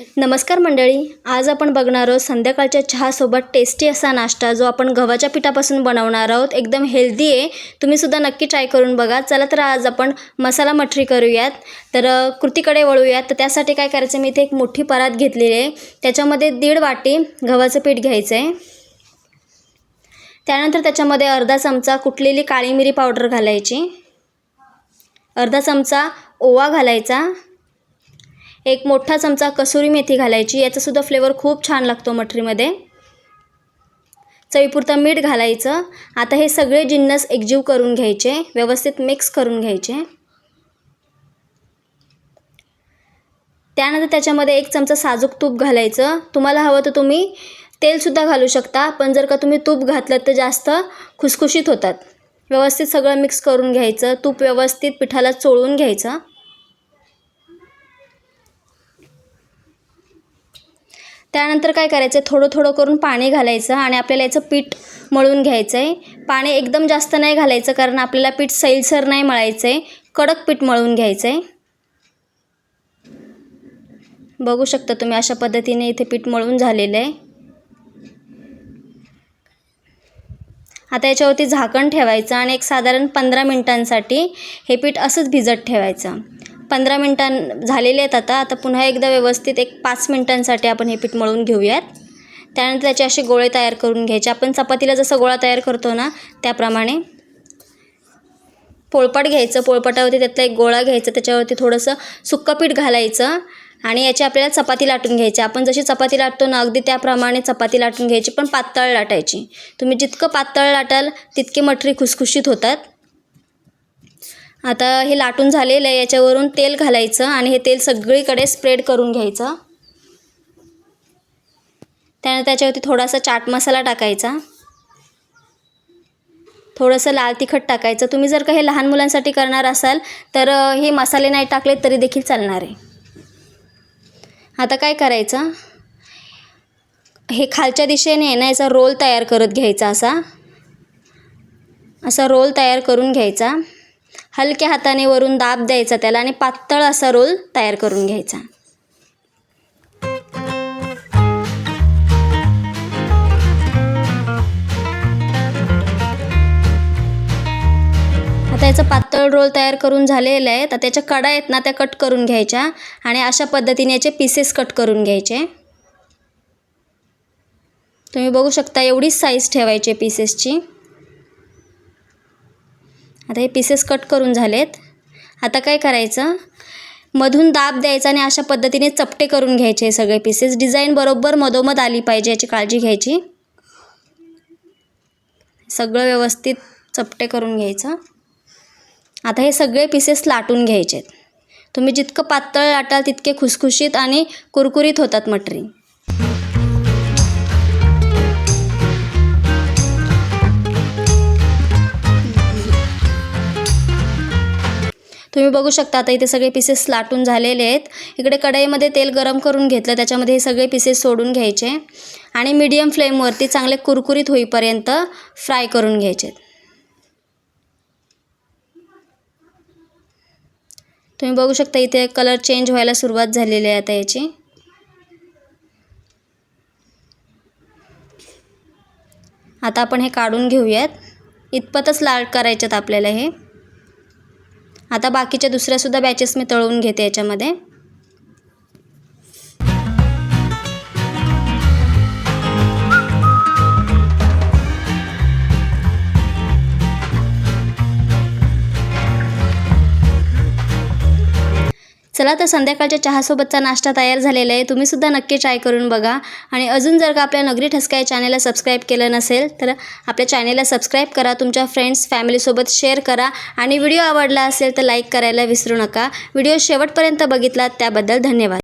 नमस्कार मंडळी आज आपण बघणार आहोत संध्याकाळच्या चहासोबत टेस्टी असा नाश्ता जो आपण गव्हाच्या पिठापासून बनवणार आहोत. एकदम हेल्दी आहे. तुम्हीसुद्धा नक्की ट्राय करून बघा. चला तर आज आपण मसाला मठरी करूयात. तर कृतीकडे वळूयात. तर त्यासाठी काय करायचं मी इथे एक मोठी परात घेतलेली आहे. त्याच्यामध्ये दीड वाटी गव्हाचं पीठ घ्यायचं आहे त्यानंतर त्याच्यामध्ये अर्धा चमचा कुटलेली काळी मिरी पावडर घालायची. अर्धा चमचा ओवा घालायचा. एक मोठा चमचा कसुरी मेथी घालायची. याचासुद्धा फ्लेवर खूप छान लागतो मठरीमध्ये. चवीपुरतं मीठ घालायचं. आता हे सगळे जिन्नस एकजीव करून घ्यायचे. व्यवस्थित मिक्स करून घ्यायचे. त्यानंतर त्याच्यामध्ये एक चमचा साजूक तूप घालायचं. तुम्हाला हवं तर तुम्ही तेलसुद्धा घालू शकता पण जर का तुम्ही तूप घातलं तर जास्त खुसखुशीत होतात. व्यवस्थित सगळं मिक्स करून घ्यायचं. तूप व्यवस्थित पिठाला चोळून घ्यायचं. त्यानंतर काय करायचं? आहे थोडं थोडं करून पाणी घालायचं आणि आपल्याला याचं पीठ मळून घ्यायचं आहे पाणी एकदम जास्त नाही घालायचं कारण आपल्याला पीठ सैलसर नाही मळायचं आहे कडक पीठ मळून घ्यायचं आहे बघू शकता तुम्ही अशा पद्धतीने इथे पीठ मळून झालेलं आहे. आता याच्यावरती झाकण ठेवायचं आणि एक साधारण पंधरा मिनटांसाठी हे पीठ असंच भिजत ठेवायचं. पंधरा मिनटां झालेले आहेत आता. आता पुन्हा एकदा व्यवस्थित एक पाच मिनटांसाठी आपण हे पीठ मळून घेऊयात. त्यानंतर त्याचे असे गोळे तयार करून घ्यायचे. आपण चपातीला जसं गोळा तयार करतो ना त्याप्रमाणे पोळपाट घ्यायचं. पोळपाटावरती त्यातला एक गोळा घ्यायचा. त्याच्यावरती थोडंसं सुक्कं पीठ घालायचं आणि याची आपल्याला चपाती लाटून घ्यायची. आपण जशी चपाती लाटतो ना अगदी त्याप्रमाणे चपाती लाटून घ्यायची पण पातळ लाटायची. तुम्ही जितकं पातळ लाटाल तितके मठरी खुसखुशीत होतात. आता हे लाटून झालेलं आहे याच्यावरून तेल घालायचं आणि हे तेल सगळीकडे स्प्रेड करून घ्यायचं. त्यानंतर त्याच्यावरती थोडासा चाट मसाला टाकायचा. थोडंसं लाल तिखट टाकायचं. तुम्ही जर का हे लहान मुलांसाठी करणार असाल तर हे मसाले नाही टाकले तरी देखील चालणार आहे. आता काय करायचं? हे खालच्या दिशेने आहे ना याचा रोल तयार करत घ्यायचा असा. असा रोल तयार करून घ्यायचा. हलक्या हाताने वरून दाब द्यायचा त्याला आणि पातळ असा रोल तयार करून घ्यायचा. आता याचं पातळ रोल तयार करून झालेलं आहे. तर त्याच्या कडा आहेत ना त्या कट करून घ्यायच्या आणि अशा पद्धतीने याचे पीसेस कट करून घ्यायचे. तुम्ही बघू शकता एवढीच साईज ठेवायची पीसेसची आता हे पीसेस कट करून झालेत. आता काय करायचं? मधून दाब द्यायचा आणि अशा पद्धतीने चपटे करून घ्यायचे हे सगळे पीसेस डिझाईन बरोबर मधोमध आली पाहिजे याची काळजी घ्यायची. सगळं व्यवस्थित चपटे करून घ्यायचं. आता हे सगळे पीसेस लाटून घ्यायचे आहेत तुम्ही जितकं पातळ लाटाल तितके खुसखुशीत आणि कुरकुरीत होतात मटरी. तुम्ही बघू शकता आता इथे सगळे पीसेस लाटून झालेले आहेत. इकडे कढईमध्ये तेल गरम करून घेतलं त्याच्यामध्ये हे सगळे पीसेस सोडून घ्यायचे. आणि मीडियम फ्लेमवरती चांगले कुरकुरीत होईपर्यंत फ्राय करून घ्यायचे. तुम्ही बघू शकता इथे कलर चेंज व्हायला सुरुवात झालेली आहे आता याची. आता आपण हे काढून घेऊयात. इतपतच लाल करायच्यात आपल्याला हे. आता बाकीच्या दुसऱ्यासुद्धा बॅचेस मी तळून घेते याच्यामध्ये. चला तर संध्याकाळच्या चहासोबतचा नाश्ता तयार झालेला आहे. तुम्हीसुद्धा नक्की ट्राय करून बघा. आणि अजून जर का आपल्या नगरी ठसका या चॅनलला सबस्क्राईब केलं नसेल तर आपल्या चॅनेलला सबस्क्राईब करा. तुमच्या फ्रेंड्स फॅमिलीसोबत शेअर करा. आणि व्हिडिओ आवडला असेल तर लाईक करायला विसरू नका. व्हिडिओ शेवटपर्यंत बघितलात त्याबद्दल धन्यवाद.